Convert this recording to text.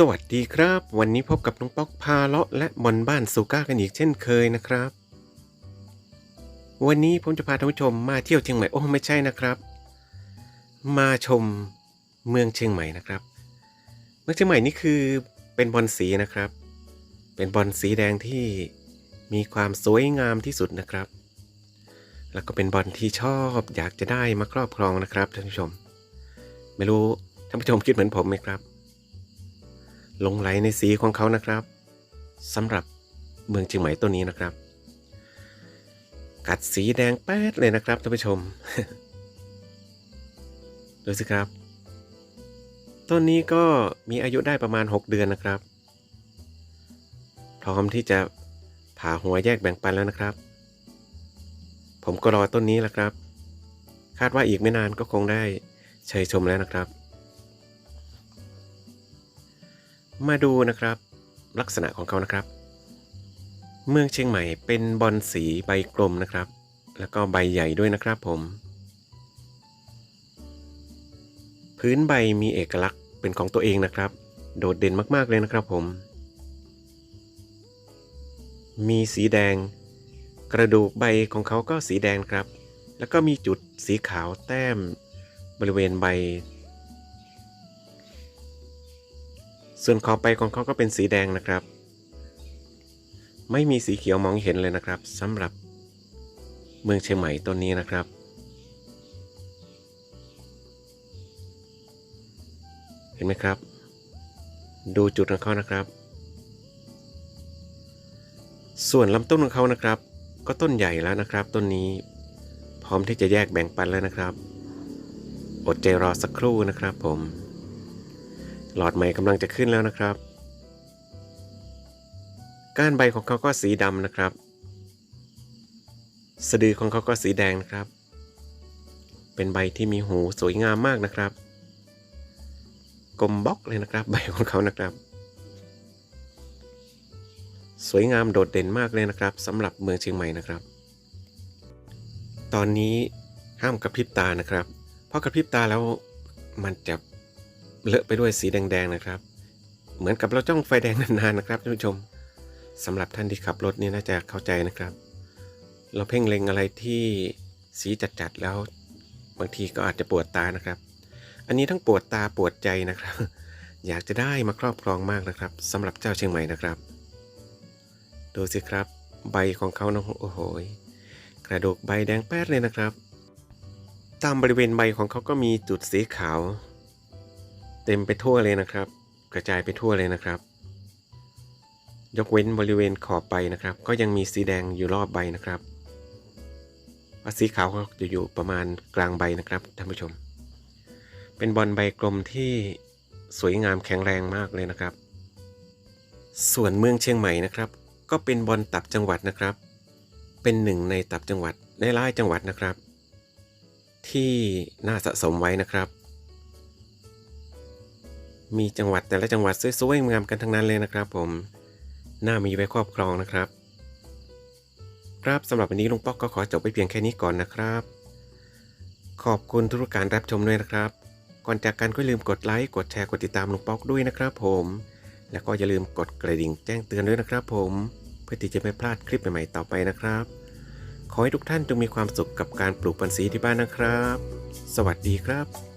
สวัสดีครับ วันนี้พบกับน้องป๊อกพาเลาะและบอลบ้านซูก้ากันอีกเช่นเคยนะครับ วันนี้ผมจะพาท่านผู้ชมมาเที่ยวเชียงใหม่โอ้ไม่ใช่นะครับ มาชมเมืองเชียงใหม่นะครับ เมืองเชียงใหม่นี่คือเป็นบอลสีนะครับ เป็นบอลสีแดงที่มีความสวยงามที่สุดนะครับ แล้วก็เป็นบอลที่ชอบอยากจะได้มาครอบครองนะครับท่านผู้ชม ไม่รู้ท่านผู้ชมคิดเหมือนผมไหมครับ หลงไหลในสีของเขานะครับสำหรับเมืองเชียงใหม่ต้นนี้นะครับ กัดสีแดงแป๊ดเลยนะครับท่านผู้ชม ดูสิครับ ต้นนี้ก็มีอายุได้ประมาณ 6 เดือนนะครับ พร้อมที่จะผ่าหัวแยกแบ่งปันแล้วนะครับ ผมก็รอต้นนี้แหละครับ คาดว่าอีกไม่นานก็คงได้เชยชมแล้วนะครับ มาดูนะครับลักษณะของเขานะครับ เมืองเชียงใหม่เป็นบอลสีใบกลมนะครับ แล้วก็ใบใหญ่ด้วยนะครับผม พื้นใบมีเอกลักษณ์เป็นของตัวเองนะครับ โดดเด่นมากๆเลยนะครับผม มีสีแดง กระดูกใบของเขาก็สีแดงครับ แล้วก็มีจุดสีขาวแต้มบริเวณใบ ส่วนขอบใบของเขาก็เป็นสีแดงนะครับ ไม่มีสีเขียวมองเห็นเลยนะครับสำหรับเมืองเชียงใหม่ต้นนี้นะครับ เห็นไหมครับ ดูจุดของเขานะครับ ส่วนลำต้นของเขานะครับ ก็ต้นใหญ่แล้วนะครับ ต้นนี้พร้อมที่จะแยกแบ่งปันแล้วนะครับ อดใจรอสักครู่นะครับผม หลอดใหม่กำลังจะขึ้นแล้วนะครับ ก้านใบของเขาก็สีดำนะครับ สะดือของเขาก็สีแดงนะครับ เป็นใบที่มีหูสวยงามมากนะครับ กลมบล็อกเลยนะครับ ใบของเขานะครับ สวยงามโดดเด่นมากเลยนะครับสำหรับเมืองเชียงใหม่นะครับ ตอนนี้ห้ามกระพริบตานะครับ เพราะกระพริบตาแล้วมันจะ เลอะไปด้วยสีแดงๆนะครับ เหมือนกับเราจ้องไฟแดงนานๆนะครับท่านผู้ชมสำหรับท่านที่ขับรถนี่น่าจะเข้าใจนะครับ เราเพ่งเล็งอะไรที่สีจัดๆแล้วบางทีก็อาจจะปวดตานะครับ อันนี้ทั้งปวดตาปวดใจนะครับ อยากจะได้มาครอบครองมากนะครับสำหรับเจ้าเชียงใหม่นะครับ ดูสิครับ ใบของเขานะโอ้โหกระดูกใบแดงแป๊ดเลยนะครับ ตามบริเวณใบของเขาก็มีจุดสีขาว เต็มไปทั่วเลยนะครับ กระจายไปทั่วเลยนะครับ ยกเว้นบริเวณขอบใบนะครับ ก็ยังมีสีแดงอยู่รอบใบนะครับสีขาวก็จะอยู่ประมาณกลางใบนะครับท่านผู้ชม เป็นบอลใบกลมที่สวยงามแข็งแรงมากเลยนะครับ ส่วนเมืองเชียงใหม่นะครับ ก็เป็นบอลตับจังหวัดนะครับ เป็นหนึ่งในตับจังหวัดในหลายจังหวัดนะครับ ที่น่าสะสมไว้นะครับ มีจังหวัดแต่ละจังหวัดสวยๆงามกันทั้งนั้นเลยนะครับผมน่ามีไว้ครอบครองนะครับ ครับสำหรับวันนี้ลุงป๊อกก็ขอจบไปเพียงแค่นี้ก่อนนะครับ ขอบคุณทุกการรับชมด้วยนะครับ ก่อนจากกันก็อย่าลืมกดไลค์กดแชร์กดติดตามลุงป๊อกด้วยนะครับ ผม แล้วก็อย่าลืมกดกระดิ่งแจ้งเตือนด้วยนะครับ ผม เพื่อที่จะไม่พลาดคลิปใหม่ๆต่อไปนะครับ ขอให้ทุกท่านจงมีความสุขกับการปลูกปันสีที่บ้านนะครับ สวัสดีครับ